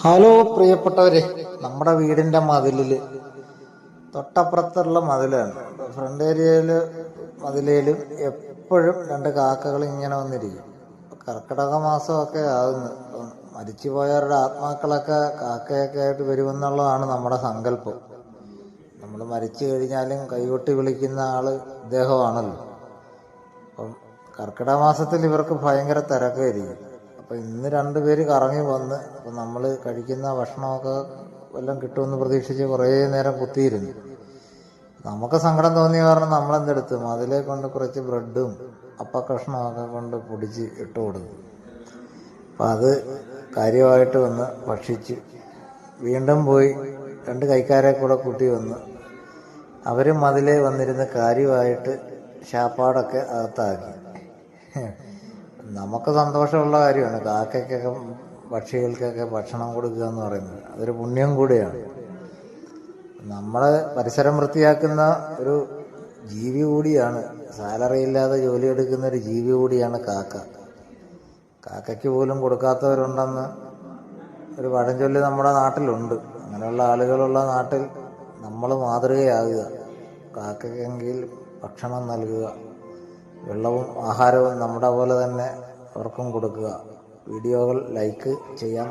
Hello പ്രിയപ്പെട്ടവരെ നമ്മുടെ വീടിന്റെ മതിലിൽ തൊട്ടപ്പുറത്തുള്ള മതിലാണ്. ഫ്രണ്ട് ഏരിയയിൽ മതിലേലും എപ്പോഴും രണ്ട് കാക്കകൾ ഇങ്ങനെ വന്നിരിക്കും. കർക്കിടക മാസമൊക്കെ ആകുന്നു മരിച്ചു മരിച്ചുപോയവരുടെ ആത്മാക്കളൊക്കെ കാക്കയൊക്കെ ആയിട്ട് വരുമെന്നുള്ളതാണ് നമ്മുടെ സങ്കല്പം. നമ്മൾ മരിച്ചു കഴിഞ്ഞാലും കൈകൊട്ടി വിളിക്കുന്ന ആൾ ഇദ്ദേഹമാണല്ലോ. അപ്പം കർക്കിടക മാസത്തിൽ ഇവർക്ക് ഭയങ്കര തിരക്കായിരിക്കും. അപ്പം ഇന്ന് രണ്ടുപേര് കറങ്ങി വന്ന് അപ്പോൾ നമ്മൾ കഴിക്കുന്ന ഭക്ഷണമൊക്കെ വല്ലതും കിട്ടുമെന്ന് പ്രതീക്ഷിച്ച് കുറേ നേരം കുത്തിയിരുന്നു. നമുക്ക് സങ്കടം തോന്നിയ കാരണം നമ്മളെന്തെടുത്ത്? അതിലെ കൊണ്ട് കുറച്ച് ബ്രെഡും അപ്പക്കഷ്ണമൊക്കെ കൊണ്ട് പൊടിച്ച് ഇട്ട് കൊടുത്തു. അപ്പം അത് കാര്യമായിട്ട് വന്ന് ഭക്ഷിച്ച് വീണ്ടും പോയി രണ്ട് കൈക്കാരെ കൂടെ കൂട്ടി വന്ന് അവരും അതിലെ വന്നിരുന്ന് കാര്യമായിട്ട് ശാപ്പാടൊക്കെ അകത്താക്കി. നമുക്ക് സന്തോഷമുള്ള കാര്യമാണ്. കാക്കയ്ക്കൊക്കെ പക്ഷികൾക്കൊക്കെ ഭക്ഷണം കൊടുക്കുക എന്ന് പറയുന്നത്. അതൊരു പുണ്യം കൂടിയാണ്. നമ്മൾ പരിസരം വൃത്തിയാക്കുന്ന ഒരു ജീവി കൂടിയാണ്. സാലറി ഇല്ലാതെ ജോലി എടുക്കുന്ന ഒരു ജീവി കൂടിയാണ് കാക്ക. കാക്കയ്ക്ക് പോലും കൊടുക്കാത്തവരുണ്ടെന്ന് ഒരു പഴഞ്ചൊല്ല് നമ്മുടെ നാട്ടിലുണ്ട്. അങ്ങനെയുള്ള ആളുകളുള്ള നാട്ടിൽ നമ്മൾ മാതൃകയാകുക. കാക്കയ്ക്കെങ്കിൽ ഭക്ഷണം നൽകുക. വെള്ളവും ആഹാരവും നമ്മുടെ പോലെ തന്നെ അവർക്കും കൊടുക്കുക. വീഡിയോകൾ ലൈക്ക് ചെയ്യാൻ